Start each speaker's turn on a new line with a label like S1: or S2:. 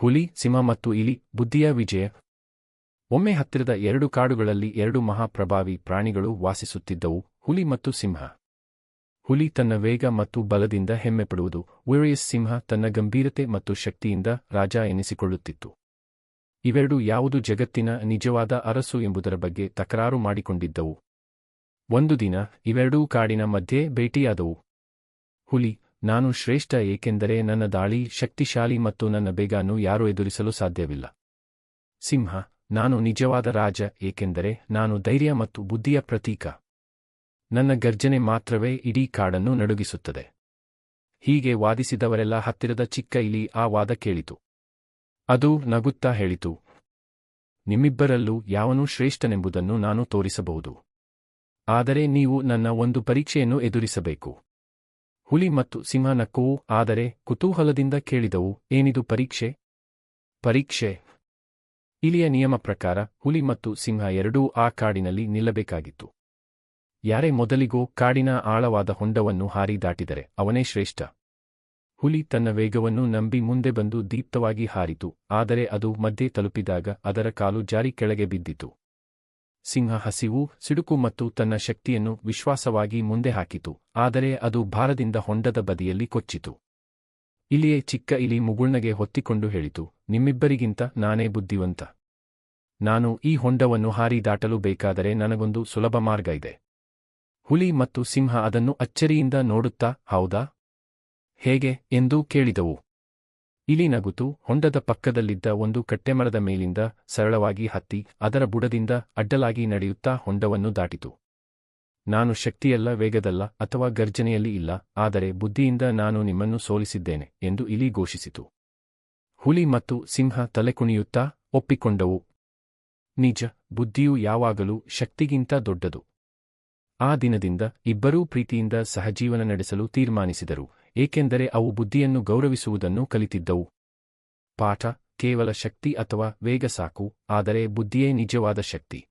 S1: ಹುಲಿ, ಸಿಂಹ ಮತ್ತು ಇಲಿ, ಬುದ್ಧಿಯ ವಿಜಯ. ಒಮ್ಮೆ ಹತ್ತಿರದ ಎರಡು ಕಾಡುಗಳಲ್ಲಿ ಎರಡು ಮಹಾಪ್ರಭಾವಿ ಪ್ರಾಣಿಗಳು ವಾಸಿಸುತ್ತಿದ್ದವು, ಹುಲಿ ಮತ್ತು ಸಿಂಹ. ಹುಲಿ ತನ್ನ ವೇಗ ಮತ್ತು ಬಲದಿಂದ ಹೆಮ್ಮೆಪಡುವುದು ವೇರಿಯಸ್ ಸಿಂಹ ತನ್ನ ಗಂಭೀರತೆ ಮತ್ತು ಶಕ್ತಿಯಿಂದ ರಾಜ ಎನಿಸಿಕೊಳ್ಳುತ್ತಿತ್ತು. ಇವೆರಡು ಯಾವುದು ಜಗತ್ತಿನ ನಿಜವಾದ ಅರಸು ಎಂಬುದರ ಬಗ್ಗೆ ತಕರಾರು ಮಾಡಿಕೊಂಡಿದ್ದವು. ಒಂದು ದಿನ ಇವೆರಡೂ ಕಾಡಿನ ಮಧ್ಯೆ ಭೇಟಿಯಾದವು. ಹುಲಿ ನಾನು ಶ್ರೇಷ್ಠ ಏಕೆಂದರೆ ನನ್ನ ದಾಳಿ ಶಕ್ತಿಶಾಲಿ ಮತ್ತು ನನ್ನ ಬೇಗನು ಯಾರೂ ಎದುರಿಸಲು ಸಾಧ್ಯವಿಲ್ಲ. ಸಿಂಹ, ನಾನು ನಿಜವಾದ ರಾಜ ಏಕೆಂದರೆ ನಾನು ಧೈರ್ಯ ಮತ್ತು ಬುದ್ಧಿಯ ಪ್ರತೀಕ. ನನ್ನ ಗರ್ಜನೆ ಮಾತ್ರವೇ ಇಡೀ ಕಾಡನ್ನು ನಡುಗಿಸುತ್ತದೆ. ಹೀಗೆ ವಾದಿಸಿದವರೆಲ್ಲ ಹತ್ತಿರದ ಚಿಕ್ಕ ಇಲಿ ಆ ವಾದ ಕೇಳಿತು. ಅದು ನಗುತ್ತಾ ಹೇಳಿತು, ನಿಮ್ಮಿಬ್ಬರಲ್ಲೂ ಯಾವನೂ ಶ್ರೇಷ್ಠನೆಂಬುದನ್ನು ನಾನು ತೋರಿಸಬಹುದು. ಆದರೆ ನೀವು ನನ್ನ ಒಂದು ಪರೀಕ್ಷೆಯನ್ನು ಎದುರಿಸಬೇಕು. ಹುಲಿ ಮತ್ತು ಸಿಂಹ ನಕ್ಕುವು ಆದರೆ ಕುತೂಹಲದಿಂದ ಕೇಳಿದವು, ಏನಿದು ಪರೀಕ್ಷೆ? ಪರೀಕ್ಷೆ. ಇಲಿಯ ನಿಯಮ ಪ್ರಕಾರ ಹುಲಿ ಮತ್ತು ಸಿಂಹ ಎರಡೂ ಆ ಕಾಡಿನಲ್ಲಿ ನಿಲ್ಲಬೇಕಾಗಿತ್ತು. ಯಾರೇ ಮೊದಲಿಗೋ ಕಾಡಿನ ಆಳವಾದ ಹೊಂಡವನ್ನು ಹಾರಿ ದಾಟಿದರೆ ಅವನೇ ಶ್ರೇಷ್ಠ. ಹುಲಿ ತನ್ನ ವೇಗವನ್ನು ನಂಬಿ ಮುಂದೆ ಬಂದು ದೀಪ್ತವಾಗಿ ಹಾರಿತು, ಆದರೆ ಅದು ಮಧ್ಯೆ ತಲುಪಿದಾಗ ಅದರ ಕಾಲು ಜಾರಿ ಕೆಳಗೆ ಬಿದ್ದಿತು. ಸಿಂಹ ಹಸಿವು, ಸಿಡುಕು ಮತ್ತು ತನ್ನ ಶಕ್ತಿಯನ್ನು ವಿಶ್ವಾಸವಾಗಿ ಮುಂದೆ ಹಾಕಿತು, ಆದರೆ ಅದು ಭಾರದಿಂದ ಹೊಂಡದ ಬದಿಯಲ್ಲಿ ಕೊಚ್ಚಿತು. ಇಲಿಯೇ ಚಿಕ್ಕ ಇಲಿ ಮುಗುಳ್ನಗೆ ಹೊತ್ತಿಕೊಂಡು ಹೇಳಿತು, ನಿಮ್ಮಿಬ್ಬರಿಗಿಂತ ನಾನೇ ಬುದ್ಧಿವಂತ. ನಾನು ಈ ಹೊಂಡವನ್ನು ಹಾರಿ ದಾಟಲು ಬೇಕಾದರೆ ನನಗೊಂದು ಸುಲಭ ಮಾರ್ಗ ಇದೆ. ಹುಲಿ ಮತ್ತು ಸಿಂಹ ಅದನ್ನು ಅಚ್ಚರಿಯಿಂದ ನೋಡುತ್ತಾ, ಹೌದಾ? ಹೇಗೆ? ಎಂದು ಕೇಳಿದವು. ಇಲಿ ನಗುತು ಹೊಂಡದ ಪಕ್ಕದಲ್ಲಿದ್ದ ಒಂದು ಕಟ್ಟೆಮರದ ಮೇಲಿಂದ ಸರಳವಾಗಿ ಹತ್ತಿ ಅದರ ಬುಡದಿಂದ ಅಡ್ಡಲಾಗಿ ನಡೆಯುತ್ತಾ ಹೊಂಡವನ್ನು ದಾಟಿತು. ನಾನು ಶಕ್ತಿಯಲ್ಲ, ವೇಗದಲ್ಲ ಅಥವಾ ಗರ್ಜನೆಯಲ್ಲಿ ಇಲ್ಲ, ಆದರೆ ಬುದ್ಧಿಯಿಂದ ನಾನು ನಿಮ್ಮನ್ನು ಸೋಲಿಸಿದ್ದೇನೆ ಎಂದು ಇಲಿ ಘೋಷಿಸಿತು. ಹುಲಿ ಮತ್ತು ಸಿಂಹ ತಲೆಕುಣಿಯುತ್ತಾ ಒಪ್ಪಿಕೊಂಡವು. ನಿಜ, ಬುದ್ಧಿಯು ಯಾವಾಗಲೂ ಶಕ್ತಿಗಿಂತ ದೊಡ್ಡದು. ಆ ದಿನದಿಂದ ಇಬ್ಬರೂ ಪ್ರೀತಿಯಿಂದ ಸಹಜೀವನ ನಡೆಸಲು ತೀರ್ಮಾನಿಸಿದರು. ಏಕೆಂದರೆ ಅವು ಬುದ್ಧಿಯನ್ನು ಗೌರವಿಸುವುದನ್ನು ಕಲಿತಿದ್ದವು. ಪಾಠ ಕೇವಲ ಶಕ್ತಿ ಅಥವಾ ವೇಗ ಸಾಕು, ಆದರೆ ಬುದ್ಧಿಯೇ ನಿಜವಾದ ಶಕ್ತಿ.